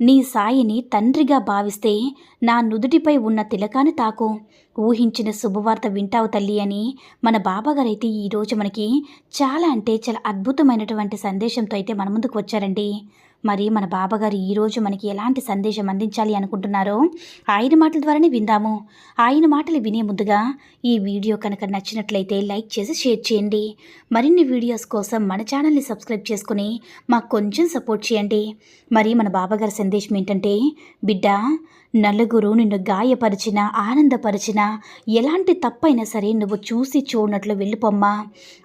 నీ సాయిని తండ్రిగా భావిస్తే నా నుదుటిపై ఉన్న తిలకాన్ని తాకు. ఊహించిన శుభవార్త వింటావు తల్లి అని మన బాబాగారైతే ఈరోజు మనకి చాలా అంటే చాలా అద్భుతమైనటువంటి సందేశంతో అయితే మన ముందుకు వచ్చారండి. మరి మన బాబాగారు ఈరోజు మనకి ఎలాంటి సందేశం అందించాలి అనుకుంటున్నారో ఆయన మాటల ద్వారానే విందాము. ఆయన మాటలు వినే ముందుగా ఈ వీడియో కనుక నచ్చినట్లయితే లైక్ చేసి షేర్ చేయండి. మరిన్ని వీడియోస్ కోసం మన ఛానల్ని సబ్స్క్రైబ్ చేసుకుని మాకు కొంచెం సపోర్ట్ చేయండి. మరి మన బాబాగారి సందేశం ఏంటంటే బిడ్డ నలుగురు నిన్ను గాయపరిచినా ఆనందపరిచినా ఎలాంటి తప్పైనా సరే నువ్వు చూసి చూడనట్లు వెళ్ళిపోమ్మా.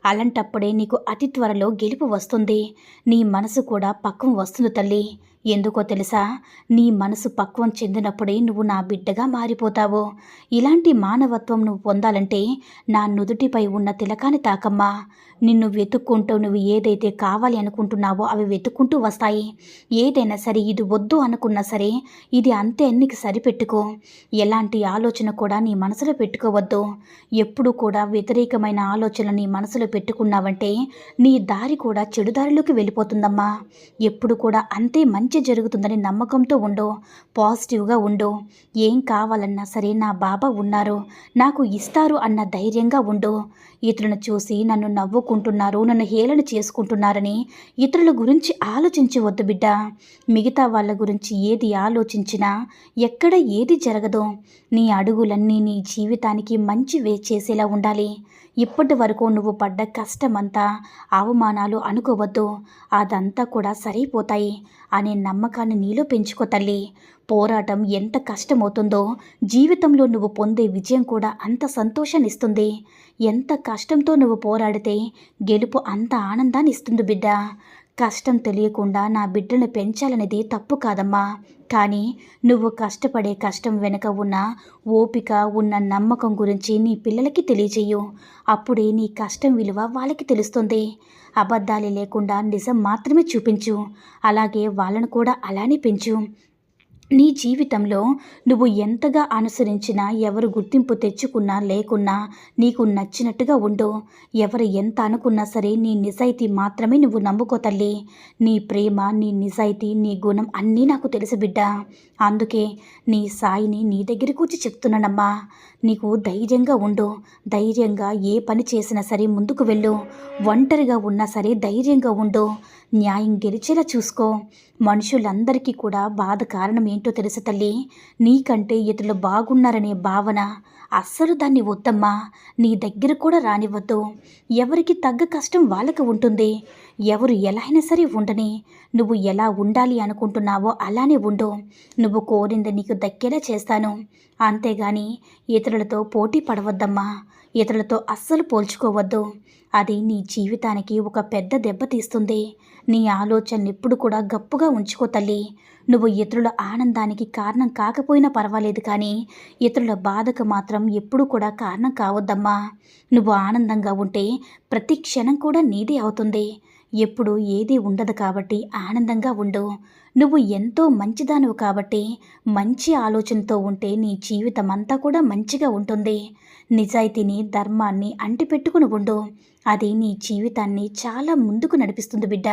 అలాంటప్పుడే నీకు అతి త్వరలో గెలుపు వస్తుంది. నీ మనసు కూడా పక్కం వస్తుంది తల్లి. ఎందుకో తెలుసా? నీ మనసు పక్వం చెందినప్పుడే నువ్వు నా బిడ్డగా మారిపోతావు. ఇలాంటి మానవత్వం నువ్వు పొందాలంటే నా నుదుటిపై ఉన్న తిలకాన్ని తాకమ్మా. నిన్ను వెతుక్కుంటూ నువ్వు ఏదైతే కావాలి అనుకుంటున్నావో అవి వెతుక్కుంటూ వస్తాయి. ఏదైనా సరే ఇది వద్దు అనుకున్నా సరే ఇది అంతే అన్నికి సరిపెట్టుకో. ఎలాంటి ఆలోచన కూడా నీ మనసులో పెట్టుకోవద్దు. ఎప్పుడు కూడా వ్యతిరేకమైన ఆలోచన నీ మనసులో పెట్టుకున్నావంటే నీ దారి కూడా చెడుదారిలోకి వెళ్ళిపోతుందమ్మా. ఎప్పుడు కూడా అంతే మంచి మంచి జరుగుతుందని నమ్మకంతో ఉండు పాజిటివ్గా ఉండు. ఏం కావాలన్నా సరే నా బాబా ఉన్నారు నాకు ఇస్తారు అన్న ధైర్యంగా ఉండు. ఇతరులను చూసి నన్ను నవ్వుకుంటున్నారు నన్ను హేళన చేసుకుంటున్నారని ఇతరుల గురించి ఆలోచించవద్దు బిడ్డ. మిగతా వాళ్ళ గురించి ఏది ఆలోచించినా ఎక్కడ ఏది జరగదు. నీ అడుగులన్నీ నీ జీవితానికి మంచి వే చేసేలా ఉండాలి. ఇప్పటి వరకు నువ్వు పడ్డ కష్టమంతా అవమానాలు అనుకోవద్దు. అదంతా కూడా సరిపోతాయి అనే నమ్మకాన్ని నీలో పెంచుకో తల్లి. పోరాటం ఎంత కష్టమవుతుందో జీవితంలో నువ్వు పొందే విజయం కూడా అంత సంతోషాన్ని ఇస్తుంది ఎంత కష్టంతో నువ్వు పోరాడితే గెలుపు అంత ఆనందాన్ని ఇస్తుంది బిడ్డ. కష్టం తెలియకుండా నా బిడ్డను పెంచాలనేది తప్పు కాదమ్మా. కానీ నువ్వు కష్టపడే కష్టం వెనుక ఉన్న ఓపిక ఉన్న నమ్మకం గురించి నీ పిల్లలకి తెలియజేయు. అప్పుడే నీ కష్టం విలువ వాళ్ళకి తెలుస్తుంది. అబద్ధాలు లేకుండా నిజం మాత్రమే చూపించు. అలాగే వాళ్ళను కూడా అలానే పెంచు. నీ జీవితంలో నువ్వు ఎంతగా అనుసరించినా ఎవరు గుర్తింపు తెచ్చుకున్నా లేకున్నా నీకు నచ్చినట్టుగా ఉండు. ఎవరు ఎంత అనుకున్నా సరే నీ నిజాయితీ మాత్రమే నువ్వు నమ్ముకో తల్లి. నీ ప్రేమ నీ నిజాయితీ నీ గుణం అన్నీ నాకు తెలుసు బిడ్డ. అందుకే నీ సాయిని నీ దగ్గరికి వచ్చి చెప్తున్నానమ్మా. నీకు ధైర్యంగా ఉండు. ధైర్యంగా ఏ పని చేసినా సరే ముందుకు వెళ్ళు. ఒంటరిగా ఉన్నా సరే ధైర్యంగా ఉండు. న్యాయం గెలిచేలా చూసుకో. మనుషులందరికీ కూడా బాధ కారణం ఏంటో తెలుసు తల్లి? నీకంటే ఇతరులు బాగున్నారనే భావన అస్సలు దాన్ని వద్దమ్మా. నీ దగ్గర కూడా రానివ్వద్దు. ఎవరికి తగ్గ కష్టం వాళ్ళకి ఉంటుంది. ఎవరు ఎలా అయినా సరే ఉండని. నువ్వు ఎలా ఉండాలి అనుకుంటున్నావో అలానే ఉండు. నువ్వు కోరింది నీకు దక్కేలా చేస్తాను. అంతేగాని ఇతరులతో పోటీ పడవద్దమ్మా. ఇతరులతో అస్సలు పోల్చుకోవద్దు. అది నీ జీవితానికి ఒక పెద్ద దెబ్బ తీస్తుంది. నీ ఆలోచన ఎప్పుడు కూడా గప్పుగా ఉంచుకో తల్లి. నువ్వు ఇతరుల ఆనందానికి కారణం కాకపోయినా పర్వాలేదు కానీ ఇతరుల బాధకు మాత్రం ఎప్పుడు కూడా కారణం కావద్దమ్మా. నువ్వు ఆనందంగా ఉంటే ప్రతి క్షణం కూడా నీదే అవుతుంది. ఎప్పుడు ఏది ఉండదు కాబట్టి ఆనందంగా ఉండు. నువ్వు ఎంతో మంచిదానువు కాబట్టి మంచి ఆలోచనతో ఉంటే నీ జీవితం అంతా కూడా మంచిగా ఉంటుంది. నిజాయితీని ధర్మాన్ని అంటిపెట్టుకుని ఉండు. అది నీ జీవితాన్ని చాలా ముందుకు నడిపిస్తుంది బిడ్డ.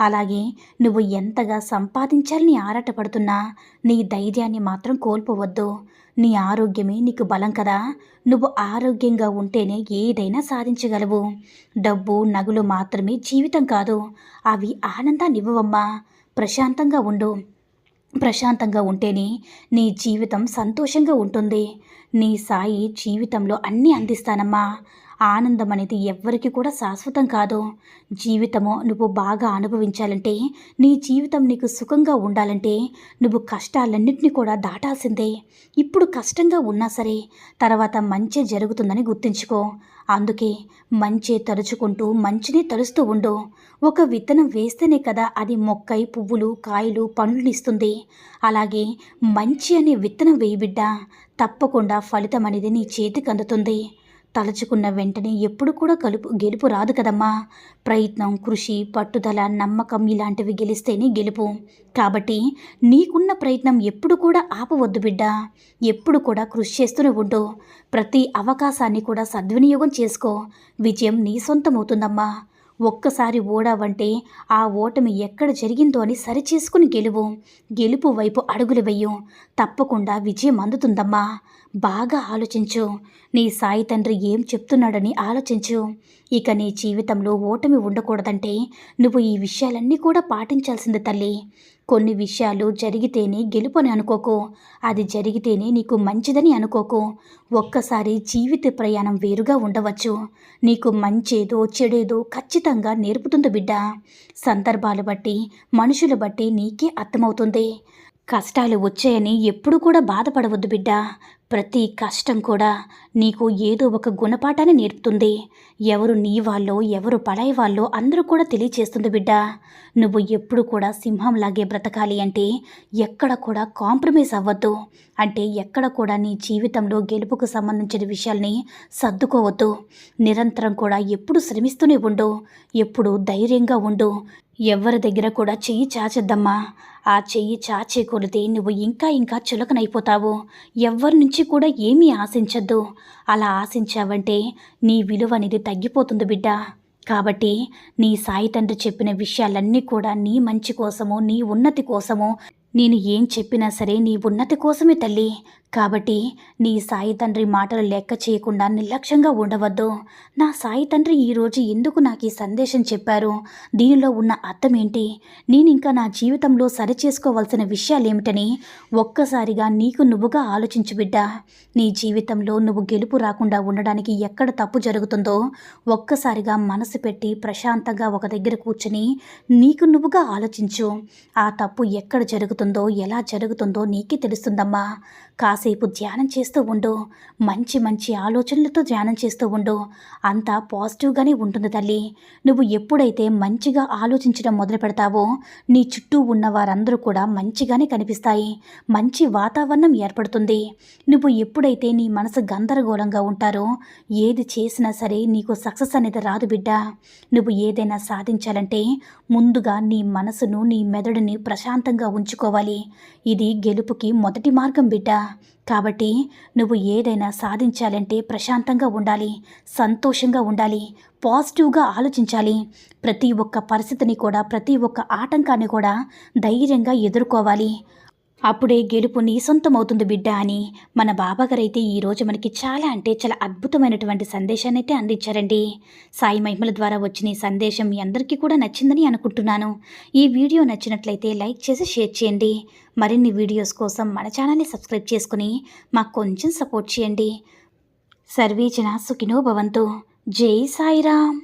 అలాగే నువ్వు ఎంతగా సంపాదించాలని ఆరాటపడుతున్నా నీ ధైర్యాన్ని మాత్రం కోల్పోవద్దు. నీ ఆరోగ్యమే నీకు బలం కదా. నువ్వు ఆరోగ్యంగా ఉంటేనే ఏదైనా సాధించగలవు. డబ్బు నగులు మాత్రమే జీవితం కాదు. అవి ఆనందాన్ని ఇవ్వవమ్మా. ప్రశాంతంగా ఉండు. ప్రశాంతంగా ఉంటేనే నీ జీవితం సంతోషంగా ఉంటుంది. నీ సాయి జీవితంలో అన్నీ అందిస్తానమ్మా. ఆనందం అనేది ఎవ్వరికి కూడా శాశ్వతం కాదు. జీవితము నువ్వు బాగా అనుభవించాలంటే నీ జీవితం నీకు సుఖంగా ఉండాలంటే నువ్వు కష్టాలన్నింటినీ కూడా దాటాల్సిందే. ఇప్పుడు కష్టంగా ఉన్నా సరే తర్వాత మంచి జరుగుతుందని గుర్తుంచుకో. అందుకే మంచి తలుచుకుంటూ మంచిని తలుస్తూ ఉండు. ఒక విత్తనం వేస్తేనే కదా అది మొక్కై పువ్వులు కాయలు పండ్లునిస్తుంది అలాగే మంచి అనే విత్తనం వేయి బిడ్డ. తప్పకుండా ఫలితం అనేది నీ చేతికి అందుతుంది. తలచుకున్న వెంటనే ఎప్పుడు కూడా కలుపు గెలుపు రాదు కదమ్మా. ప్రయత్నం కృషి పట్టుదల నమ్మకం ఇలాంటివి గెలిస్తేనే గెలుపు. కాబట్టి నీకున్న ప్రయత్నం ఎప్పుడు కూడా ఆపవద్దు బిడ్డ. ఎప్పుడు కూడా కృషి చేస్తూనే ఉండు. ప్రతి అవకాశాన్ని కూడా సద్వినియోగం చేసుకో. విజయం నీ సొంతమవుతుందమ్మా. ఒక్కసారి ఓడావంటే ఆ ఓటమి ఎక్కడ జరిగిందో అని సరిచేసుకుని గెలువు. గెలుపు వైపు అడుగులు వెయ్యు తప్పకుండా విజయం అందుతుందమ్మా. బాగా ఆలోచించు. నీ సాయి తండ్రి ఏం చెప్తున్నాడని ఆలోచించు. ఇక నీ జీవితంలో ఓటమి ఉండకూడదంటే నువ్వు ఈ విషయాలన్నీ కూడా పాటించాల్సింది తల్లి. కొన్ని విషయాలు జరిగితేనే గెలుపని అనుకోకు. అది జరిగితేనే నీకు మంచిదని అనుకోకు. ఒక్కసారి జీవిత ప్రయాణం వేరుగా ఉండవచ్చు. నీకు మంచేదో చెడేదో ఖచ్చితంగా నేర్పుతుంది బిడ్డ. సందర్భాలు బట్టి మనుషులు బట్టి నీకే అర్థమవుతుంది. కష్టాలు వచ్చాయని ఎప్పుడు కూడా బాధపడవద్దు బిడ్డ. ప్రతి కష్టం కూడా నీకు ఏదో ఒక గుణపాఠాన్ని నేర్పుతుంది. ఎవరు నీ వాళ్ళో ఎవరు పడాయి వాళ్ళో అందరూ కూడా తెలియచేస్తుంది బిడ్డ. నువ్వు ఎప్పుడు కూడా సింహంలాగే బ్రతకాలి అంటే ఎక్కడ కూడా కాంప్రమైజ్ అవ్వద్దు. అంటే ఎక్కడ కూడా నీ జీవితంలో గెలుపుకు సంబంధించిన విషయాల్ని సర్దుకోవద్దు. నిరంతరం కూడా ఎప్పుడు శ్రమిస్తూనే ఉండు. ఎప్పుడు ధైర్యంగా ఉండు. ఎవరి దగ్గర కూడా చెయ్యి చాచద్దమ్మా. ఆ చెయ్యి చాచే కొలితే నువ్వు ఇంకా ఇంకా చులకనైపోతావు. ఎవ్వరి నుంచి కూడా ఏమీ ఆశించద్దు. అలా ఆశించావంటే నీ విలువ అనేది తగ్గిపోతుంది బిడ్డ. కాబట్టి నీ సాయి తండ్రి చెప్పిన విషయాలన్నీ కూడా నీ మంచి కోసము నీ ఉన్నతి కోసము నేను ఏం చెప్పినా సరే నీ ఉన్నతి కోసమే తల్లి. కాబట్టి నీ సాయి తండ్రి మాటలు లెక్క చేయకుండా నిర్లక్ష్యంగా ఉండవద్దు. నా సాయి తండ్రి ఈరోజు ఎందుకు నాకు ఈ సందేశం చెప్పారు? దీనిలో ఉన్న అర్థం ఏంటి? నేను ఇంకా నా జీవితంలో సరిచేసుకోవాల్సిన విషయాలేమిటని ఒక్కసారిగా నీకు నువ్వుగా ఆలోచించు బిడ్డ. నీ జీవితంలో నువ్వు గెలుపు రాకుండా ఉండడానికి ఎక్కడ తప్పు జరుగుతుందో ఒక్కసారిగా మనసు పెట్టి ప్రశాంతంగా ఒక దగ్గర కూర్చొని నీకు నువ్వుగా ఆలోచించు. ఆ తప్పు ఎక్కడ జరుగుతుందో ఎలా జరుగుతుందో నీకే తెలుస్తుందమ్మా. కాసేపు ధ్యానం చేస్తూ ఉండు. మంచి మంచి ఆలోచనలతో ధ్యానం చేస్తూ ఉండు. అంతా పాజిటివ్గానే ఉంటుంది తల్లి. నువ్వు ఎప్పుడైతే మంచిగా ఆలోచించడం మొదలు పెడతావో నీ చుట్టూ ఉన్న వారందరూ కూడా మంచిగానే కనిపిస్తాయి. మంచి వాతావరణం ఏర్పడుతుంది. నువ్వు ఎప్పుడైతే నీ మనసు గందరగోళంగా ఉంటారో ఏది చేసినా సరే నీకు సక్సెస్ అనేది రాదు బిడ్డ. నువ్వు ఏదైనా సాధించాలంటే ముందుగా నీ మనసును నీ మెదడుని ప్రశాంతంగా ఉంచుకో. ఉంచుకోవాలి ఇది గెలుపుకి మొదటి మార్గం బిడ్డ. కాబట్టి నువ్వు ఏదైనా సాధించాలంటే ప్రశాంతంగా ఉండాలి సంతోషంగా ఉండాలి పాజిటివ్గా ఆలోచించాలి. ప్రతి ఒక్క పరిస్థితిని కూడా ప్రతి ఒక్క ఆటంకాన్ని కూడా ధైర్యంగా ఎదుర్కోవాలి. అప్పుడే గెలుపు నీ సొంతమవుతుంది బిడ్డ అని మన బాబాగారైతే ఈరోజు మనకి చాలా అంటే చాలా అద్భుతమైనటువంటి సందేశాన్ని అయితే అందించారండి. సాయి మహిమల ద్వారా వచ్చిన ఈ సందేశం మీ అందరికీ కూడా నచ్చిందని అనుకుంటున్నాను. ఈ వీడియో నచ్చినట్లయితే లైక్ చేసి షేర్ చేయండి. మరిన్ని వీడియోస్ కోసం మన ఛానల్ని సబ్స్క్రైబ్ చేసుకుని మాకు కొంచెం సపోర్ట్ చేయండి. సర్వేజన సుఖినో భవంతు. జై సాయిరామ్.